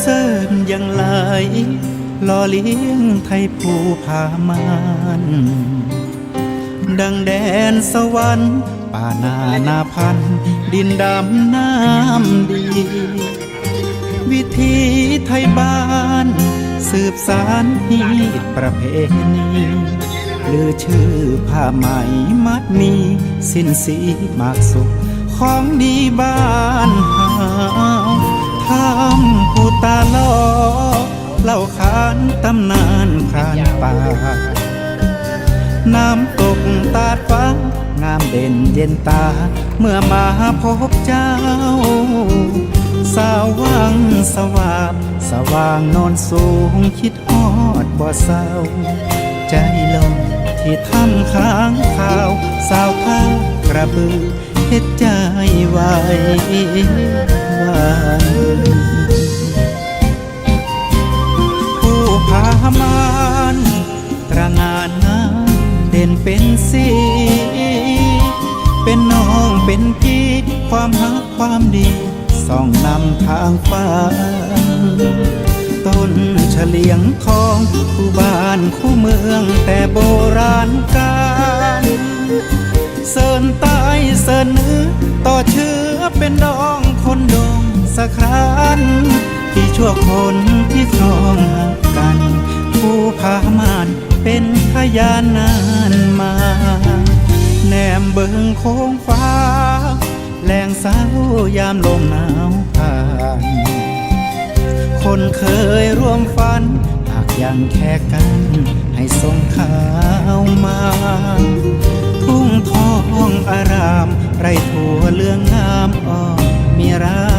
เสริญยังไหลล่อเลี้ยงไทยผู้พามานดังแดนสวรรค์ป่านานาพันธ์ดินดำน้ำดี วิธีไทยบ้าน สืบสารฮีตประเพณีลือชื่อผ้าไหมมัดมี สินสีมากสุขของดีบ้านเฮา ทำผู้ตาลอเล่าขานตำนานพรานป่า น้ำตกตาดฟ้างามเด่นเย็นตา เมื่อมาพบเจ้า สาววังสว่างสว่างนอนสูงคิดฮอดบ่เศร้า ใจลงที่ทำค้างข่าว สาวข้ากระบือเฮ็ดใจไว้วัน มานตระงานงามเด่นเป็นสี เป็นน้องเป็นพี่ความหักความดีส่องนำทางฟ้าต้นเฉลียงทองคู่บ้านคู่เมืองแต่โบราณกาลเสินใต้เสินเหนือต่อเชื้อเป็นดองคนดงสะครานที่ชั่วคนที่ครองหักกัน พามานเป็นพยานนานมา แนมเบิงโค้งฟ้า แรงสาวยามลมหนาวผ่าน คนเคยร่วมฝันหากยังแค่กัน ให้ส่งขาวมา ทุ่งทองอาราม ไรทั่วเรื่องงามอ้อมมีรา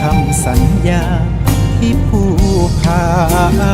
คำสัญญาที่ผู้พามา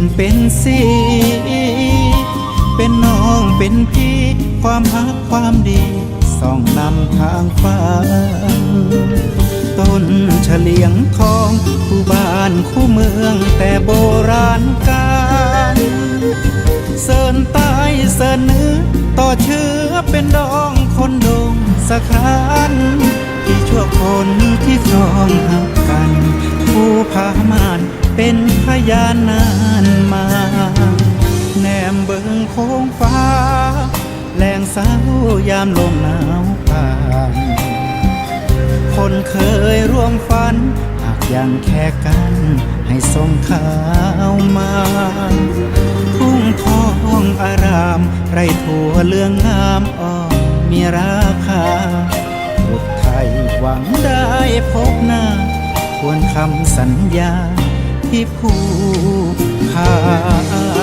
นเป็นสี เป็นน้องเป็นพี่ ความหักความดีส่องนำทางฟ้า ต้นเฉลียงทองคู่บ้านคู่เมืองแต่โบราณกาลเสินใต้เสินเหนือต่อเชื้อเป็นดองคนดงสะครานที่ชั่วคนที่ครองหักกันผู้พามา เป็นพยานนานมา แนมเบิงโค้งฟ้า แรงสาวยามลมหนาวผ่านคนเคยร่วมฝัน หากยังแค่กัน ให้ส่งข่าวมาทุ่งทองอาราม ไรทั่วเรื่องงามอ้อมมีราคาบุตรไทยหวังได้พบหน้าควรคำสัญญา ที่ผู้พามา